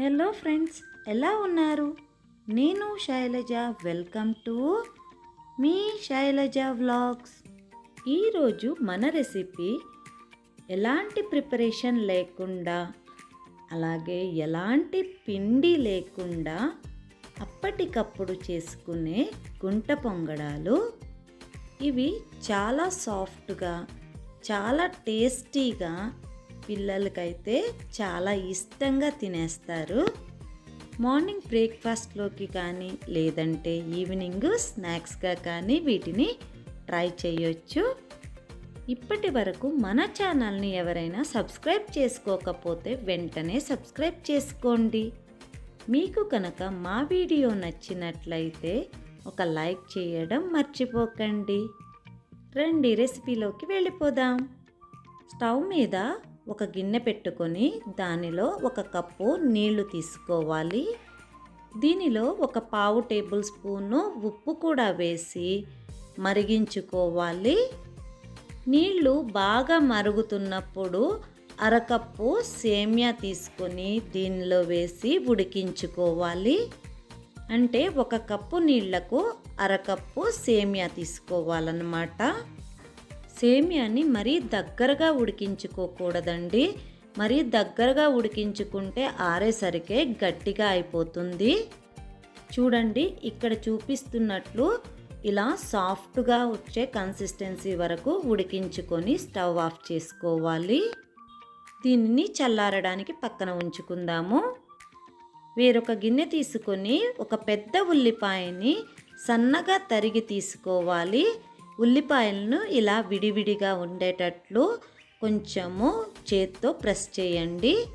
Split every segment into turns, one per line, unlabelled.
Hello friends ఎలా ఉన్నారు? నేను శైలజ వెల్కమ్ టు మీ శైలజ వ్లాగ్స్. ఈరోజు మన రెసిపీ ఎలాంటి ప్రిపరేషన్ లేకుండా అలాగే ఎలాంటి పిండి లేకుండా అప్పటికప్పుడు చేసుకునే గుంట పొంగడాలు. ఇవి చాలా సాఫ్ట్గా చాలా టేస్టీగా పిల్లలకైతే చాలా ఇష్టంగా తినేస్తారు. మార్నింగ్ బ్రేక్ఫాస్ట్లోకి కానీ లేదంటే ఈవినింగ్ స్నాక్స్గా కానీ వీటిని ట్రై చేయొచ్చు. ఇప్పటి వరకు మన ఛానల్ని ఎవరైనా సబ్స్క్రైబ్ చేసుకోకపోతే వెంటనే సబ్స్క్రైబ్ చేసుకోండి. మీకు కనుక మా వీడియో నచ్చినట్లయితే ఒక లైక్ చేయడం మర్చిపోకండి. రండి రెసిపీలోకి వెళ్ళిపోదాం. స్టవ్ మీద ఒక గిన్నె పెట్టుకొని దానిలో ఒక కప్పు నీళ్ళు తీసుకోవాలి. దీనిలో ఒక పావు టేబుల్ స్పూను ఉప్పు కూడా వేసి మరిగించుకోవాలి. నీళ్ళు బాగా మరుగుతున్నప్పుడు అరకప్పు సేమ్యా తీసుకొని దీనిలో వేసి ఉడికించుకోవాలి. అంటే ఒక కప్పు నీళ్ళకు అరకప్పు సేమ్యా తీసుకోవాలన్నమాట. సేమియాని మరీ దగ్గరగా ఉడికించుకోకూడదండి. మరీ దగ్గరగా ఉడికించుకుంటే ఆరేసరికే గట్టిగా అయిపోతుంది. చూడండి ఇక్కడ చూపిస్తున్నట్లు ఇలా సాఫ్ట్గా వచ్చే కన్సిస్టెన్సీ వరకు ఉడికించుకొని స్టవ్ ఆఫ్ చేసుకోవాలి. దీనిని చల్లారడానికి పక్కన ఉంచుకుందాము. వేరొక గిన్నె తీసుకొని ఒక పెద్ద ఉల్లిపాయని సన్నగా తరిగి తీసుకోవాలి. ఉల్లిపాయలను ఇలా విడివిడిగా ఉండేటట్లు కొంచెము చేత్తో ప్రెస్ చేయండి.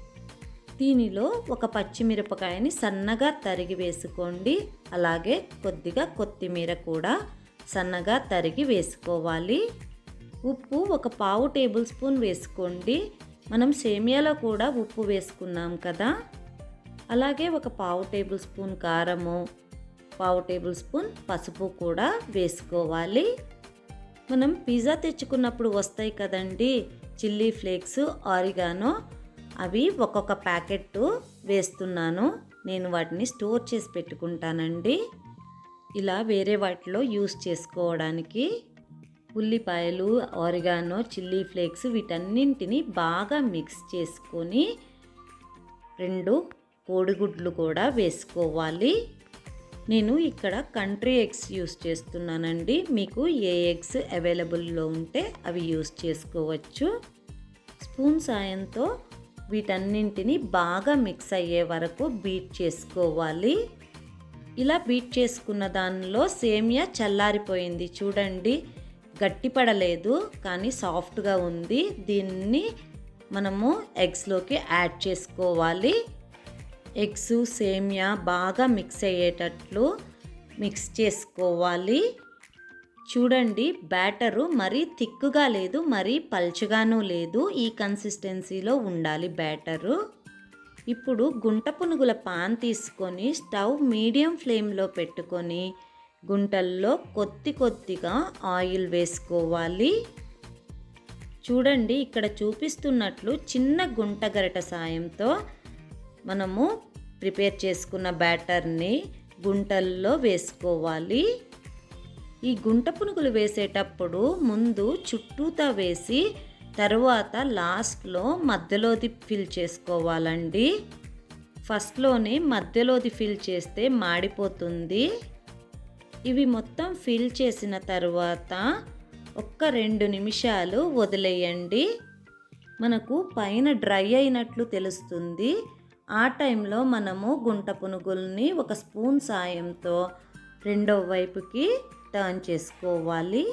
దీనిలో ఒక పచ్చిమిరపకాయని సన్నగా తరిగి వేసుకోండి. అలాగే కొద్దిగా కొత్తిమీర కూడా సన్నగా తరిగి వేసుకోవాలి. ఉప్పు ఒక పావు టేబుల్ స్పూన్ వేసుకోండి. మనం సేమియాలో కూడా ఉప్పు వేసుకున్నాం కదా. అలాగే ఒక పావు టేబుల్ స్పూన్ కారము పావు టేబుల్ స్పూన్ పసుపు కూడా వేసుకోవాలి. మనం పిజ్జా తెచ్చుకున్నప్పుడు వస్తాయి కదండి. చిల్లీ ఫ్లేక్స్ ఆరిగానో అవి ఒక్కొక్క ప్యాకెట్ వేస్తున్నాను. నేను వాటిని స్టోర్ చేసి పెట్టుకుంటానండి. ఇలా వేరే వాటిలో యూస్ చేసుకోవడానికి ఉల్లిపాయలు ఆరిగానో చిల్లీ ఫ్లేక్స్ వీటన్నింటిని బాగా మిక్స్ చేసుకొని రెండు కోడిగుడ్లు కూడా వేసుకోవాలి. నేను ఇక్కడ కంట్రీ ఎగ్స్ యూస్ చేస్తున్నానండి. మీకు ఏ ఎగ్స్ అవైలబుల్లో ఉంటే అవి యూస్ చేసుకోవచ్చు. స్పూన్ సాయంతో వీటన్నింటిని బాగా మిక్స్ అయ్యే వరకు బీట్ చేసుకోవాలి. ఇలా బీట్ చేసుకున్న దానిలో సేమియా చల్లారిపోయింది. చూడండి గట్టిపడలేదు కానీ సాఫ్ట్గా ఉంది. దీన్ని మనము ఎగ్స్లోకి యాడ్ చేసుకోవాలి. ఎగ్స్ సేమియా బాగా మిక్స్ అయ్యేటట్లు మిక్స్ చేసుకోవాలి. చూడండి బ్యాటరు మరీ థిక్గా లేదు మరీ పల్చగాను లేదు. ఈ కన్సిస్టెన్సీలో ఉండాలి బ్యాటరు. ఇప్పుడు గుంట పునుగుల పాన్ తీసుకొని స్టవ్ మీడియం ఫ్లేమ్లో పెట్టుకొని గుంటల్లో కొద్ది కొద్దిగా ఆయిల్ వేసుకోవాలి. చూడండి ఇక్కడ చూపిస్తున్నట్లు చిన్న గుంట గరిట సాయంతో మనము ప్రిపేర్ చేసుకున్న బ్యాటర్ని గుంటల్లో వేసుకోవాలి. ఈ గుంట పునుగులు వేసేటప్పుడు ముందు చుట్టూతా వేసి తరువాత లాస్ట్లో మధ్యలోది ఫిల్ చేసుకోవాలండి. ఫస్ట్లోనే మధ్యలోది ఫిల్ చేస్తే మాడిపోతుంది. ఇవి మొత్తం ఫిల్ చేసిన తర్వాత ఒక్క రెండు నిమిషాలు వదిలేయండి. మనకు పైన డ్రై అయినట్లు తెలుస్తుంది. ఆ టైంలో మనము గుంట పునుగుల్ని ఒక స్పూన్ సాయంతో రెండో వైపుకి టర్న్ చేసుకోవాలి.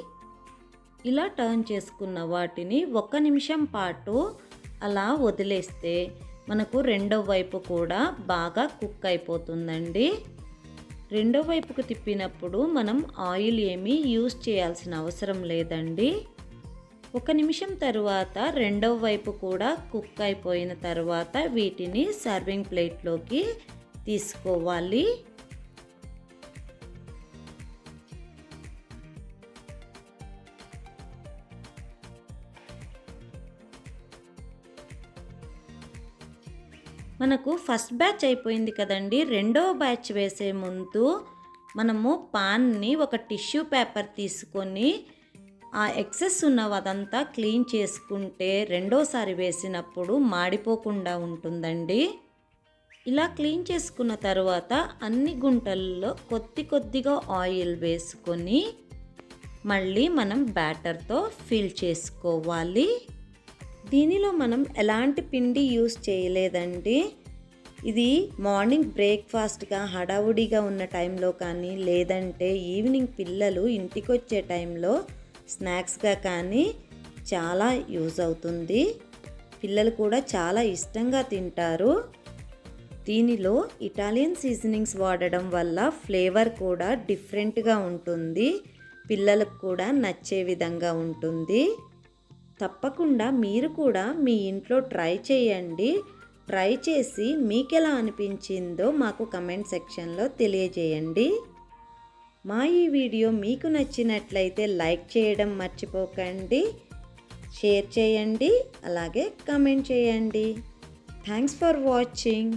ఇలా టర్న్ చేసుకున్న వాటిని ఒక నిమిషం పాటు అలా వదిలేస్తే మనకు రెండో వైపు కూడా బాగా కుక్ అయిపోతుందండి. రెండో వైపుకు తిప్పినప్పుడు మనం ఆయిల్ ఏమీ యూస్ చేయాల్సిన అవసరం లేదండి. ఒక నిమిషం తరువాత రెండవ వైపు కూడా కుక్ అయిపోయిన తర్వాత వీటిని సర్వింగ్ ప్లేట్లోకి తీసుకోవాలి. మనకు ఫస్ట్ బ్యాచ్ అయిపోయింది కదండి. రెండవ బ్యాచ్ వేసే ముందు మనము పాన్ని ఒక టిష్యూ పేపర్ తీసుకొని ఆ ఎక్సెస్ ఉన్నవదంతా క్లీన్ చేసుకుంటే రెండోసారి వేసినప్పుడు మాడిపోకుండా ఉంటుందండి. ఇలా క్లీన్ చేసుకున్న తర్వాత అన్ని గుంటల్లో కొద్ది కొద్దిగా ఆయిల్ వేసుకొని మళ్ళీ మనం బ్యాటర్తో ఫిల్ చేసుకోవాలి. దీనిలో మనం ఎలాంటి పిండి యూస్ చేయలేదండి. ఇది మార్నింగ్ బ్రేక్ఫాస్ట్గా హడావుడిగా ఉన్న టైంలో కానీ లేదంటే ఈవినింగ్ పిల్లలు ఇంటికి వచ్చే టైంలో స్నాక్స్గా కానీ చాలా యూజ్ అవుతుంది. పిల్లలు కూడా చాలా ఇష్టంగా తింటారు. దీనిలో ఇటాలియన్ సీజనింగ్స్ వాడడం వల్ల ఫ్లేవర్ కూడా డిఫరెంట్గా ఉంటుంది. పిల్లలకు కూడా నచ్చే విధంగా ఉంటుంది. తప్పకుండా మీరు కూడా మీ ఇంట్లో ట్రై చేయండి. ట్రై చేసి మీకు ఎలా అనిపించిందో మాకు కమెంట్ సెక్షన్లో తెలియజేయండి. మా ఈ వీడియో మీకు నచ్చినట్లయితే లైక్ చేయడం మర్చిపోకండి షేర్ చేయండి అలాగే కమెంట్ చేయండి. Thanks for watching